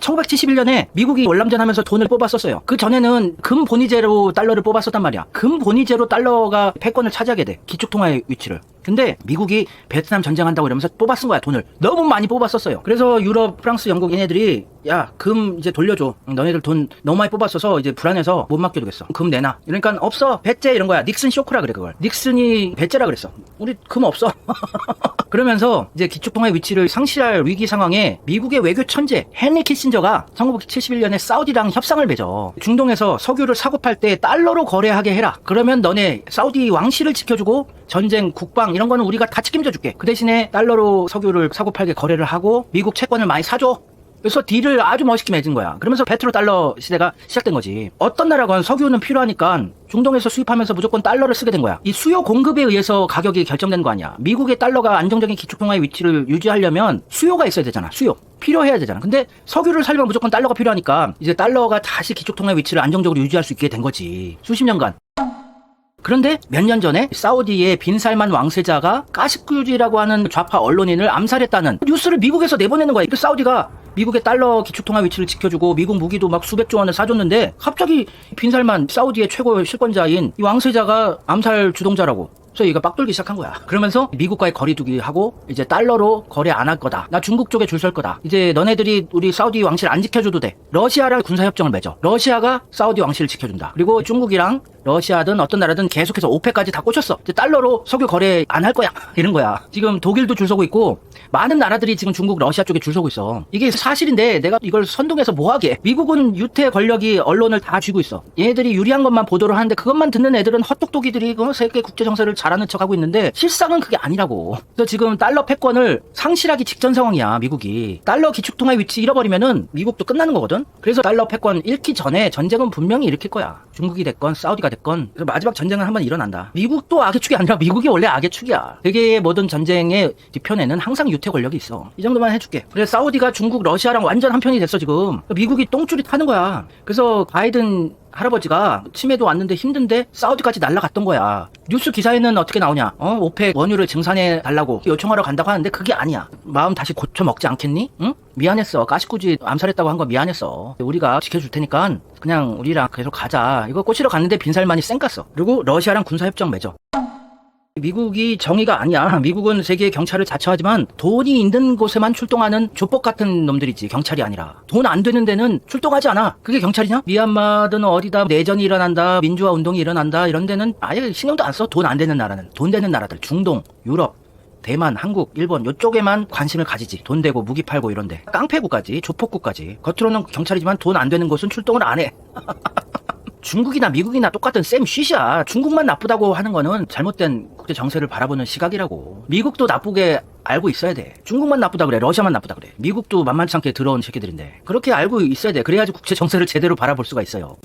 1971년에 미국이 월남전 하면서 돈을 뽑았었어요. 그 전에는 금 본위제로 달러를 뽑았었단 말이야. 금 본위제로 달러가 패권을 차지하게 돼. 기축통화의 위치를. 근데 미국이 베트남 전쟁한다고 이러면서 뽑아쓴 거야 돈을. 너무 많이 뽑았었어요. 그래서 유럽 프랑스 영국 얘네들이 야 금 이제 돌려줘. 너네들 돈 너무 많이 뽑았어서 이제 불안해서 못 맡겨두겠어. 금 내놔. 이러니까 없어. 배째 이런 거야. 닉슨 쇼크라 그래 그걸. 닉슨이 배째라 그랬어. 우리 금 없어. 그러면서 이제 기축통화의 위치를 상실할 위기 상황에 미국의 외교 천재 헨리 키신 저가 1971년에 사우디랑 협상을 맺어. 중동에서 석유를 사고 팔 때 달러로 거래하게 해라. 그러면 너네 사우디 왕실을 지켜주고 전쟁, 국방 이런 거는 우리가 다 책임져 줄게. 그 대신에 달러로 석유를 사고 팔게 거래를 하고 미국 채권을 많이 사줘. 그래서 딜을 아주 멋있게 맺은 거야. 그러면서 페트로 달러 시대가 시작된 거지. 어떤 나라건 석유는 필요하니까 중동에서 수입하면서 무조건 달러를 쓰게 된 거야. 이 수요 공급에 의해서 가격이 결정된 거 아니야. 미국의 달러가 안정적인 기축통화의 위치를 유지하려면 수요가 있어야 되잖아. 수요. 필요해야 되잖아. 근데 석유를 살려면 무조건 달러가 필요하니까 이제 달러가 다시 기축통화의 위치를 안정적으로 유지할 수 있게 된 거지. 수십 년간. 그런데 몇 년 전에 사우디의 빈살만 왕세자가 까시쿠지라고 하는 좌파 언론인을 암살했다는 뉴스를 미국에서 내보내는 거야. 그 사우디가 미국의 달러 기축통화 위치를 지켜주고 미국 무기도 막 수백조 원을 사줬는데 갑자기 빈살만 사우디의 최고 실권자인 이 왕세자가 암살 주동자라고 그래서 얘가 빡돌기 시작한 거야. 그러면서 미국과의 거리두기 하고 이제 달러로 거래 안 할 거다. 나 중국 쪽에 줄 설 거다. 이제 너네들이 우리 사우디 왕실 안 지켜줘도 돼. 러시아랑 군사협정을 맺어. 러시아가 사우디 왕실을 지켜준다. 그리고 중국이랑 러시아든 어떤 나라든 계속해서 오페까지 다 꽂혔어. 이제 달러로 석유 거래 안 할 거야. 이런 거야. 지금 독일도 줄 서고 있고 많은 나라들이 지금 중국, 러시아 쪽에 줄 서고 있어. 이게 사실인데 내가 이걸 선동해서 뭐 하게? 미국은 유태 권력이 언론을 다 쥐고 있어. 얘네들이 유리한 것만 보도를 하는데 그것만 듣는 애들은 헛똑똑이들이 그 세계 국제 정세를 잘 하는 척 하고 있는데 실상은 그게 아니라고. 그래서 지금 달러 패권을 상실하기 직전 상황이야, 미국이. 달러 기축통화의 위치 잃어버리면은 미국도 끝나는 거거든. 그래서 달러 패권 잃기 전에 전쟁은 분명히 일으킬 거야. 중국이 됐건 사우디가 됐건 그래서 마지막 전쟁은 한번 일어난다. 미국도 악의 축이 아니라 미국이 원래 악의 축이야. 세계의 모든 전쟁의 뒤편에는 항상 유태 권력이 있어. 이 정도만 해줄게. 그래서 사우디가 중국, 러시아랑 완전 한편이 됐어 지금. 미국이 똥줄이 타는 거야. 그래서 바이든 할아버지가 치매도 왔는데 힘든데 사우디까지 날라갔던 거야. 뉴스 기사에는 어떻게 나오냐? 어, 오펙 원유를 증산해 달라고 요청하러 간다고 하는데 그게 아니야. 마음 다시 고쳐 먹지 않겠니? 응? 미안했어. 까시꾸지 암살했다고 한 거 미안했어. 우리가 지켜줄 테니까 그냥 우리랑 계속 가자. 이거 꼬시러 갔는데 빈살만이 쌩 깠어. 그리고 러시아랑 군사협정 맺어. 미국이 정의가 아니야. 미국은 세계의 경찰을 자처하지만 돈이 있는 곳에만 출동하는 조폭 같은 놈들이지 경찰이 아니라 돈 안 되는 데는 출동하지 않아. 그게 경찰이냐? 미얀마든 어디다 내전이 일어난다, 민주화 운동이 일어난다 이런 데는 아예 신경도 안 써. 돈 안 되는 나라는 돈 되는 나라들 중동, 유럽. 대만, 한국, 일본 요쪽에만 관심을 가지지. 돈 되고 무기 팔고 이런데. 깡패국까지, 조폭국까지. 겉으로는 경찰이지만 돈 안 되는 곳은 출동을 안 해. 중국이나 미국이나 똑같은 쌤 쉬샤. 중국만 나쁘다고 하는 거는 잘못된 국제 정세를 바라보는 시각이라고. 미국도 나쁘게 알고 있어야 돼. 중국만 나쁘다 그래. 러시아만 나쁘다 그래. 미국도 만만치 않게 들어온 새끼들인데. 그렇게 알고 있어야 돼. 그래야지 국제 정세를 제대로 바라볼 수가 있어요.